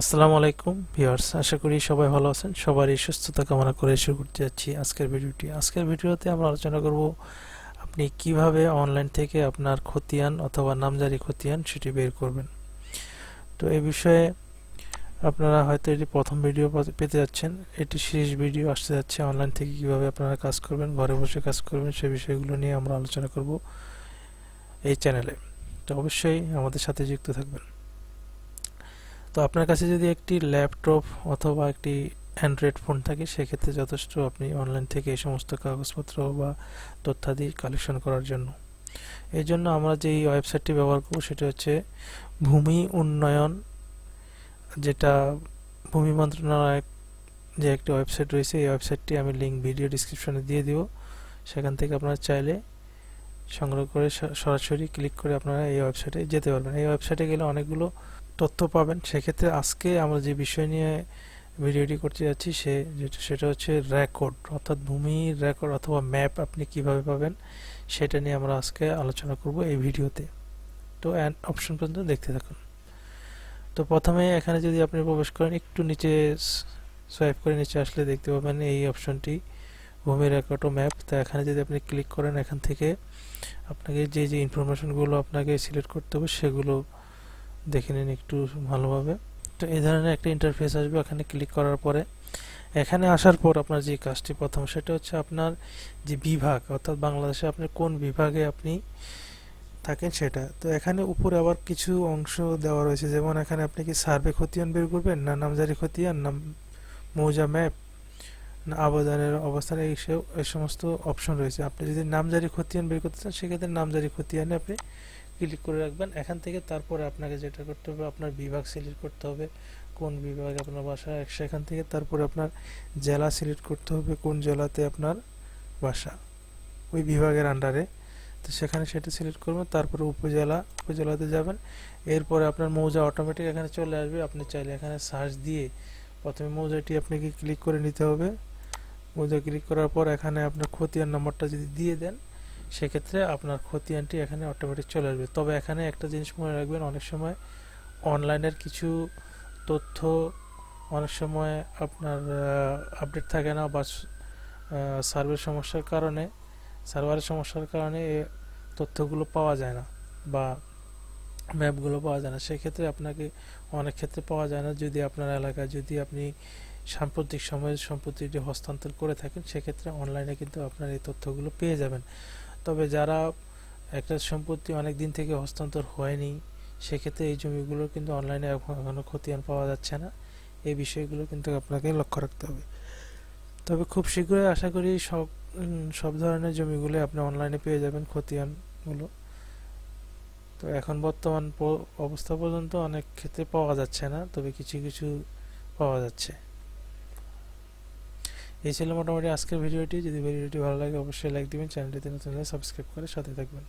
আসসালামু আলাইকুম ভিউয়ার্স, আশা করি সবাই ভালো আছেন। সবারই সুস্থতা কামনা করে শুরু করতে যাচ্ছি আজকের ভিডিওটি। আজকের ভিডিওতে আমরা আলোচনা করব আপনি কীভাবে অনলাইন থেকে আপনার খতিয়ান অথবা নামজারি খতিয়ান সেটি বের করবেন। তো এই বিষয়ে আপনারা হয়তো এটি প্রথম ভিডিও পেতে যাচ্ছেন, এটি শেষ ভিডিও আসতে যাচ্ছে অনলাইন থেকে কীভাবে আপনারা কাজ করবেন, ঘরে বসে কাজ করবেন সে বিষয়গুলো নিয়ে আমরা আলোচনা করব এই চ্যানেলে। তো অবশ্যই আমাদের সাথে যুক্ত থাকবেন। তো আপনার কাছে যদি একটি ল্যাপটপ অথবা একটি অ্যান্ড্রয়েড ফোন থাকে, সেক্ষেত্রে যথেষ্ট আপনি অনলাইন থেকে এই সমস্ত কাগজপত্র বা তথ্যাদি কালেকশন করার জন্য। এই জন্য আমরা যে এই ওয়েবসাইটটি ব্যবহার করব, সেটা হচ্ছে ভূমি উন্নয়ন, যেটা ভূমি মন্ত্রণালয় যে একটি ওয়েবসাইট রয়েছে, এই ওয়েবসাইটটি আমি লিঙ্ক ভিডিও ডিসক্রিপশনে দিয়ে দিব। সেখান থেকে আপনারা চাইলে সংগ্রহ করে সরাসরি ক্লিক করে আপনারা এই ওয়েবসাইটে যেতে পারবেন। এই ওয়েবসাইটে গেলে অনেকগুলো তথ্য পাবেন। সেক্ষেত্রে আজকে আমরা যে বিষয় নিয়ে ভিডিওটি করতে যাচ্ছি, সে সেটা হচ্ছে রেকর্ড অর্থাৎ ভূমির রেকর্ড অথবা ম্যাপ আপনি কীভাবে পাবেন, সেটা নিয়ে আমরা আজকে আলোচনা করব এই ভিডিওতে। তো অ্যান্ড অপশন পর্যন্ত দেখতে থাকুন। তো, প্রথমে এখানে যদি আপনি প্রবেশ করেন, একটু নিচে সোয়াইপ করে নিচে আসলে দেখতে পাবেন এই অপশনটি ভূমি রেকর্ড ও ম্যাপ তো, এখানে যদি আপনি ক্লিক করেন, এখান থেকে আপনাকে যে যে ইনফরমেশনগুলো আপনাকে সিলেক্ট করতে হবে, সেগুলো দেখে নিন একটু ভালোভাবে। তো এই ধরনের একটা ইন্টারফেস আসবে এখানে ক্লিক করার পরে। এখানে আসার পর আপনার যে কাজটি প্রথম সেটা হচ্ছে আপনার যে বিভাগ, অর্থাৎ বাংলাদেশে আপনি কোন বিভাগে আপনি থাকেন সেটা। তো এখানে উপরে আবার কিছু অংশ দেওয়া রয়েছে, যেমন এখানে আপনি কি সার্ভে খতিয়ান বের করবেন, না নামজারি খতিয়ান, না মৌজা ম্যাপ, না আবেদনের অবস্থানে, এই এই সমস্ত অপশন রয়েছে। আপনি যদি নামজারি খতিয়ান বের করতে চান, সেক্ষেত্রে নামজারি খতিয়ানে আপনি ক্লিক করে রাখবেন। এখান থেকে তারপরে আপনাকে যেটা করতে হবে, আপনার বিভাগ সিলেক্ট করতে হবে। কোন বিভাগে আপনার বাসা সেখান থেকে তারপরে আপনার জেলা সিলেক্ট করতে হবে, কোন জেলাতে আপনার বাসা। ওই বিভাগের আন্ডারে তো সেখানে সেটা সিলেক্ট করবেন, তারপরে উপজেলা, উপজেলাতে যাবেন। এরপরে আপনার মৌজা অটোমেটিক এখানে চলে আসবে। আপনি চাইলে এখানে সার্চ দিয়ে প্রথমে মৌজাটি আপনাকে ক্লিক করে নিতে হবে। মৌজা ক্লিক করার পর এখানে আপনার খতিয়ান নম্বরটা যদি দিয়ে দেন সেক্ষেত্রে আপনার খতিয়ানটি এখানে অটোমেটিক চলে আসবে। তবে এখানে একটা জিনিস মনে রাখবেন, অনেক সময় অনলাইনের কিছু তথ্য অনেক সময় আপনার আপডেট থাকে না বা সার্ভের সমস্যার কারণে সার্ভারের সমস্যার কারণে এ তথ্যগুলো পাওয়া যায় না বা ম্যাপগুলো পাওয়া যায় না। সেক্ষেত্রে আপনাকে অনেক ক্ষেত্রে পাওয়া যায় না। যদি আপনার এলাকায় যদি আপনি সাম্প্রতিক সময়ে সম্পত্তিটি হস্তান্তর করে থাকেন, সেক্ষেত্রে অনলাইনে কিন্তু আপনার এই তথ্যগুলো পেয়ে যাবেন। তবে যারা একটা সম্পত্তি অনেক দিন থেকে হস্তান্তর হয়নি, সেক্ষেত্রে এই জমিগুলো কিন্তু অনলাইনে এখন, এখনও খতিয়ান পাওয়া যাচ্ছে না। এই বিষয়গুলো কিন্তু আপনাকে লক্ষ্য রাখতে হবে। তবে খুব শীঘ্রই আশা করি সব সব ধরনের জমিগুলো আপনি অনলাইনে পেয়ে যাবেন খতিয়ানগুলো। তো এখন বর্তমান অবস্থা পর্যন্ত অনেক ক্ষেত্রে পাওয়া যাচ্ছে না, তবে কিছু কিছু পাওয়া যাচ্ছে। এই ছিল মোটামুটি আজকের ভিডিওটি। যদি ভিডিওটি ভালো লাগে, অবশ্যই লাইক দিবেন, চ্যানেলটিতে নতুন সাবস্ক্রাইব করে সাথে থাকবেন।